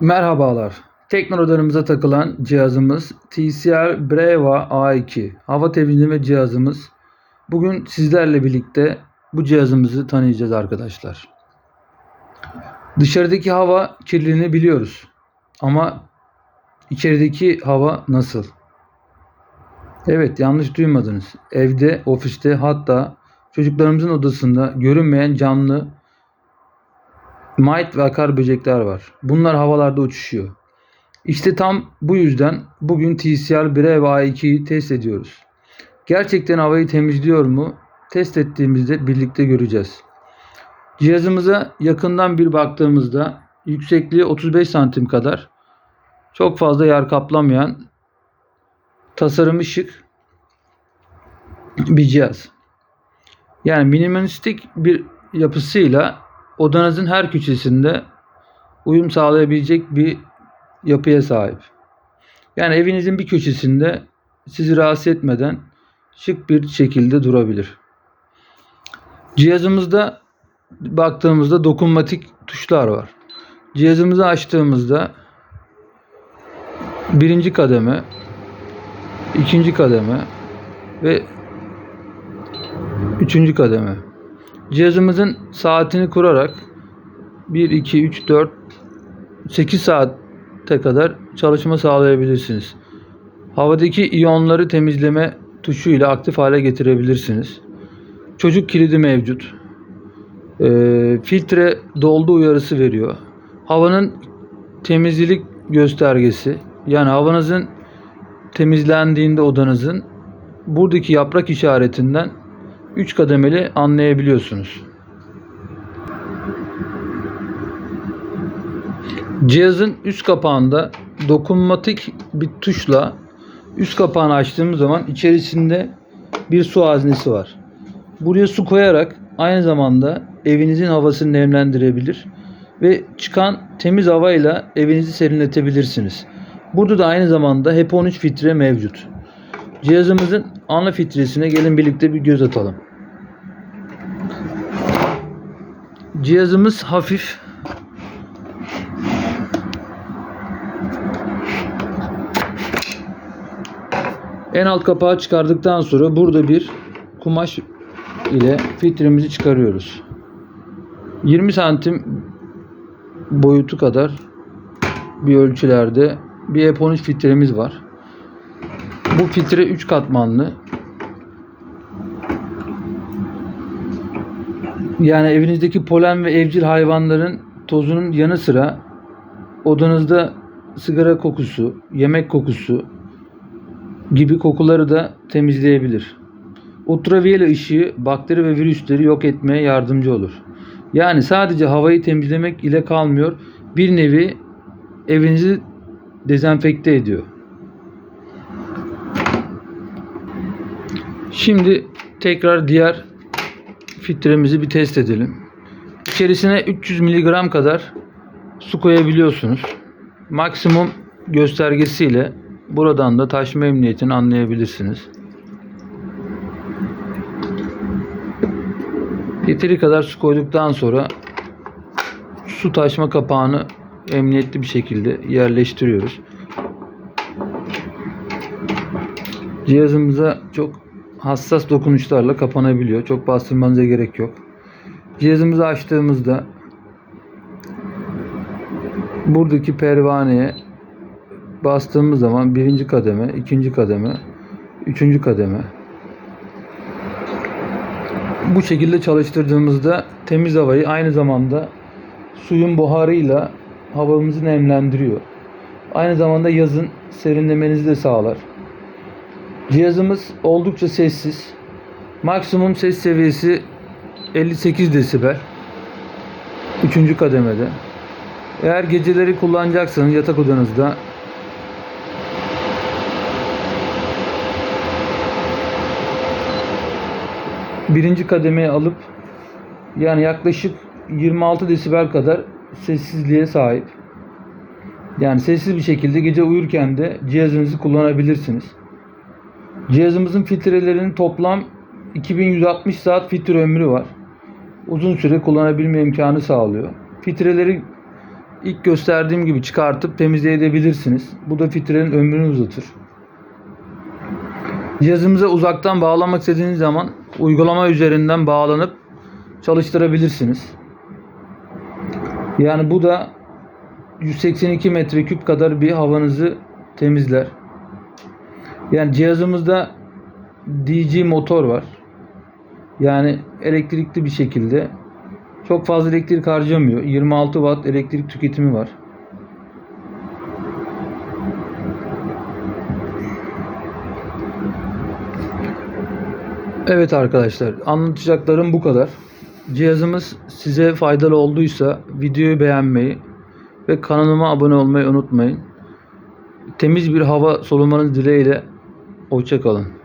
Merhabalar. Teknolojilerimize takılan cihazımız TCR Breva A2 hava temizleme cihazımız. Bugün sizlerle birlikte bu cihazımızı tanıyacağız arkadaşlar. Dışarıdaki hava kirliliğini biliyoruz. Ama içerideki hava nasıl? Evet yanlış duymadınız. Evde, ofiste hatta çocuklarımızın odasında görünmeyen canlı Might ve akar böcekler var. Bunlar havalarda uçuşuyor. İşte tam bu yüzden bugün TCR 1 ve A2'yi test ediyoruz. Gerçekten havayı temizliyor mu? Test ettiğimizde birlikte göreceğiz. Cihazımıza yakından bir baktığımızda yüksekliği 35 santim kadar çok fazla yer kaplamayan tasarımı şık bir cihaz. Yani minimalistik bir yapısıyla odanızın her köşesinde uyum sağlayabilecek bir yapıya sahip. Yani evinizin bir köşesinde sizi rahatsız etmeden şık bir şekilde durabilir. Cihazımızda baktığımızda dokunmatik tuşlar var. Cihazımızı açtığımızda birinci kademe, ikinci kademe ve üçüncü kademe. Cihazımızın saatini kurarak 1, 2, 3, 4, 8 saate kadar çalışma sağlayabilirsiniz. Havadaki iyonları temizleme tuşuyla aktif hale getirebilirsiniz. Çocuk kilidi mevcut. Ee, filtre doldu uyarısı veriyor. Havanın temizlik göstergesi yani havanızın temizlendiğinde odanızın buradaki yaprak işaretinden 3 kademeli anlayabiliyorsunuz. Cihazın üst kapağında dokunmatik bir tuşla üst kapağını açtığımız zaman içerisinde bir su haznesi var. Buraya su koyarak aynı zamanda evinizin havasını nemlendirebilir ve çıkan temiz havayla evinizi serinletebilirsiniz. Burada da aynı zamanda HEPA 13 filtre mevcut. Cihazımızın ana filtresine gelin birlikte bir göz atalım. Cihazımız hafif. En alt kapağı çıkardıktan sonra burada bir kumaş ile filtremizi çıkarıyoruz. 20 santim boyutu kadar bir ölçülerde bir E13 filtremiz var. Bu filtre 3 katmanlı. Yani evinizdeki polen ve evcil hayvanların tozunun yanı sıra odanızda sigara kokusu, yemek kokusu gibi kokuları da temizleyebilir. Ultraviyole ışığı bakteri ve virüsleri yok etmeye yardımcı olur. Yani sadece havayı temizlemek ile kalmıyor. Bir nevi evinizi dezenfekte ediyor. Şimdi tekrar diğer filtremizi bir test edelim. İçerisine 300 mg kadar su koyabiliyorsunuz. Maksimum göstergesiyle buradan da taşma emniyetini anlayabilirsiniz. Yeteri kadar su koyduktan sonra su taşma kapağını emniyetli bir şekilde yerleştiriyoruz. Cihazımıza çok hassas dokunuşlarla kapanabiliyor. Çok bastırmanıza gerek yok. Cihazımızı açtığımızda buradaki pervaneye bastığımız zaman birinci kademe, ikinci kademe, üçüncü kademe bu şekilde çalıştırdığımızda temiz havayı aynı zamanda suyun buharıyla havamızı nemlendiriyor. Aynı zamanda yazın serinlemenizi de sağlar. Cihazımız oldukça sessiz. Maksimum ses seviyesi 58 desibel. Üçüncü kademede. Eğer geceleri kullanacaksanız yatak odanızda birinci kademeye alıp yani yaklaşık 26 desibel kadar sessizliğe sahip. Yani sessiz bir şekilde gece uyurken de cihazınızı kullanabilirsiniz. Cihazımızın filtrelerinin toplam 2160 saat filtre ömrü var. Uzun süre kullanabilme imkanı sağlıyor. Filtreleri ilk gösterdiğim gibi çıkartıp temizleyebilirsiniz. Bu da filtrenin ömrünü uzatır. Cihazımıza uzaktan bağlamak istediğiniz zaman uygulama üzerinden bağlanıp çalıştırabilirsiniz. Yani bu da 182 metreküp kadar bir havanızı temizler. Yani cihazımızda DC motor var. Yani elektrikli bir şekilde çok fazla elektrik harcamıyor. 26 watt elektrik tüketimi var. Evet arkadaşlar anlatacaklarım bu kadar. Cihazımız size faydalı olduysa videoyu beğenmeyi ve kanalıma abone olmayı unutmayın. Temiz bir hava solumanız dileğiyle hoşçakalın.